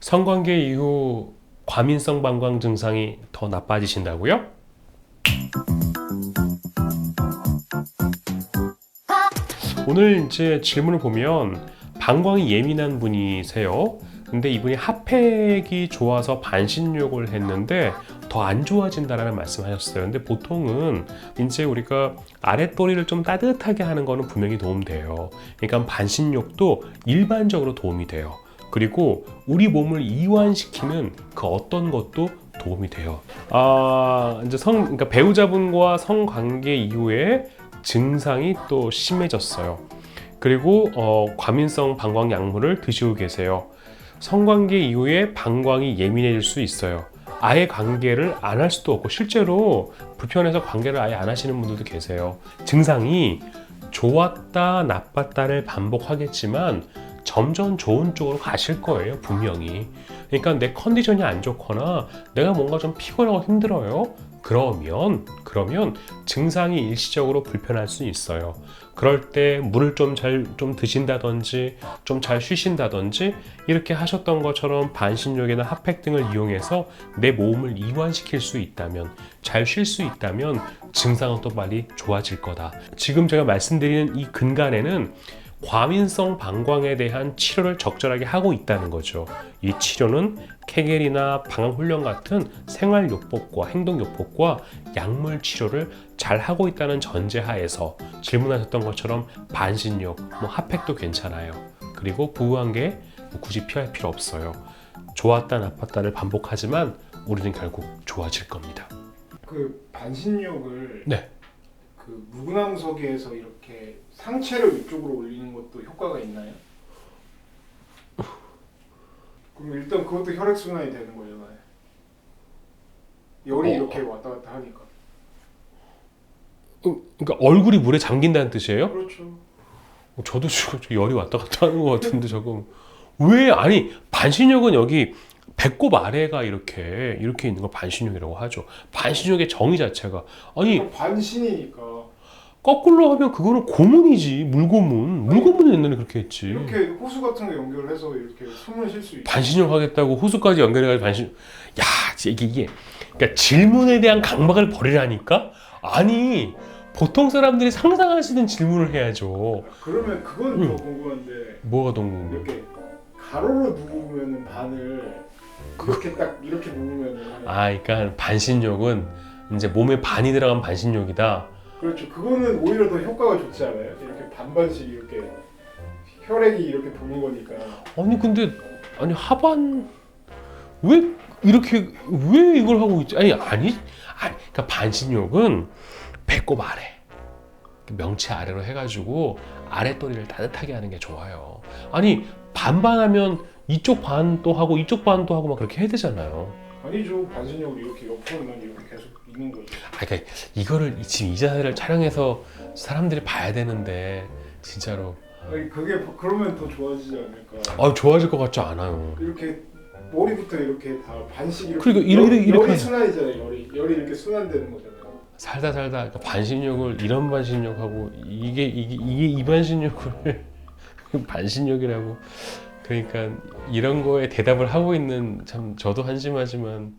성관계 이후 과민성 방광 증상이 더 나빠지신다고요? 오늘 이제 질문을 보면 방광이 예민한 분이세요. 근데 이분이 핫팩이 좋아서 반신욕을 했는데 더 안 좋아진다라는 말씀하셨어요. 근데 보통은 이제 우리가 아랫도리를 좀 따뜻하게 하는 거는 분명히 도움돼요. 그러니까 반신욕도 일반적으로 도움이 돼요. 그리고 우리 몸을 이완시키는 그 어떤 것도 도움이 돼요. 아, 이제 성, 그러니까 배우자분과 성관계 이후에 증상이 또 심해졌어요. 그리고 어, 과민성 방광 약물을 드시고 계세요. 성관계 이후에 방광이 예민해질 수 있어요. 아예 관계를 안 할 수도 없고 실제로 불편해서 관계를 아예 안 하시는 분들도 계세요. 증상이 좋았다 나빴다를 반복하겠지만 점점 좋은 쪽으로 가실 거예요 분명히. 그러니까 내 컨디션이 안 좋거나 내가 뭔가 좀 피곤하고 힘들어요. 그러면 그러면 증상이 일시적으로 불편할 수 있어요. 그럴 때 물을 좀잘좀 드신다든지 좀 잘 쉬신다든지 이렇게 하셨던 것처럼 반신욕이나 핫팩 등을 이용해서 내 몸을 이완시킬 수 있다면 잘 쉴 수 있다면 증상은 또 빨리 좋아질 거다. 지금 제가 말씀드리는 이 근간에는 과민성 방광에 대한 치료를 적절하게 하고 있다는 거죠. 이 치료는 케겔이나 방광 훈련 같은 생활 요법과 행동 요법과 약물 치료를 잘 하고 있다는 전제하에서 질문하셨던 것처럼 반신욕, 뭐 핫팩도 괜찮아요. 그리고 부부관계 뭐 굳이 피할 필요 없어요. 좋았다 나빴다를 반복하지만 우리는 결국 좋아질 겁니다. 그 반신욕을 네. 그 무근황석에서 이렇게 상체를 위쪽으로 올리는 것도 효과가 있나요? 그럼 일단 그것도 혈액 순환이 되는 거잖아요. 열이 어. 이렇게 왔다 갔다 하니까. 어, 그러니까 얼굴이 물에 잠긴다는 뜻이에요? 그렇죠. 어, 저도 지금 저 열이 왔다 갔다 하는 것 같은데 저거 왜 아니 반신욕은 여기 배꼽 아래가 이렇게 이렇게 있는 걸 반신욕이라고 하죠. 반신욕의 정의 자체가 아니 반신이니까 거꾸로 하면 그거는 고문이지 물고문. 물고문은 옛날에 그렇게 했지. 이렇게 호수 같은 거 연결해서 이렇게 숨을 쉴 수 있고. 반신욕 하겠다고 호수까지 연결해가지고 반신. 야 이게 이게 그러니까 질문에 대한 강박을 버리라니까. 아니 보통 사람들이 상상하시는 질문을 해야죠. 그러면 그건 응. 더 궁금한데 뭐가 동궁? 이렇게 가로로 누우면 반을 이렇게 딱 이렇게 누우면은 아, 그러니까 반신욕은 이제 몸에 반이 들어간 반신욕이다. 그렇죠. 그거는 오히려 더 효과가 좋지 않아요? 이렇게 반반씩 이렇게 혈액이 이렇게 도는 거니까. 아니 근데 아니 하반 왜 이렇게 왜 이걸 하고 있지? 아니 아니 아니 그러니까 반신욕은 배꼽 아래 명치 아래로 해가지고 아랫도리를 따뜻하게 하는 게 좋아요. 아니 반반하면 이쪽 반도 하고 이쪽 반도 하고 막 그렇게 해야 되잖아요. 아니죠. 반신욕을 이렇게 옆으로만 이렇게 계속 있는 거죠. 아, 그러니까 이거를 지금 이 자세를 촬영해서 사람들이 봐야 되는데 진짜로 아니 그게 그러면 더 좋아지지 않을까. 아 좋아질 것 같지 않아요. 이렇게 머리부터 이렇게 다 반씩 이렇게 그러니까 이렇게- 열- 이렇게 열이. 순환이잖아요. 열이 열이 이렇게 순환되는 거잖아요. 살다 살다 그러니까 반신욕을 이런 반신욕하고 이게 이게 이게 이 반신욕을 반신욕이라고 그러니까 이런 거에 대답을 하고 있는 참 저도 한심하지만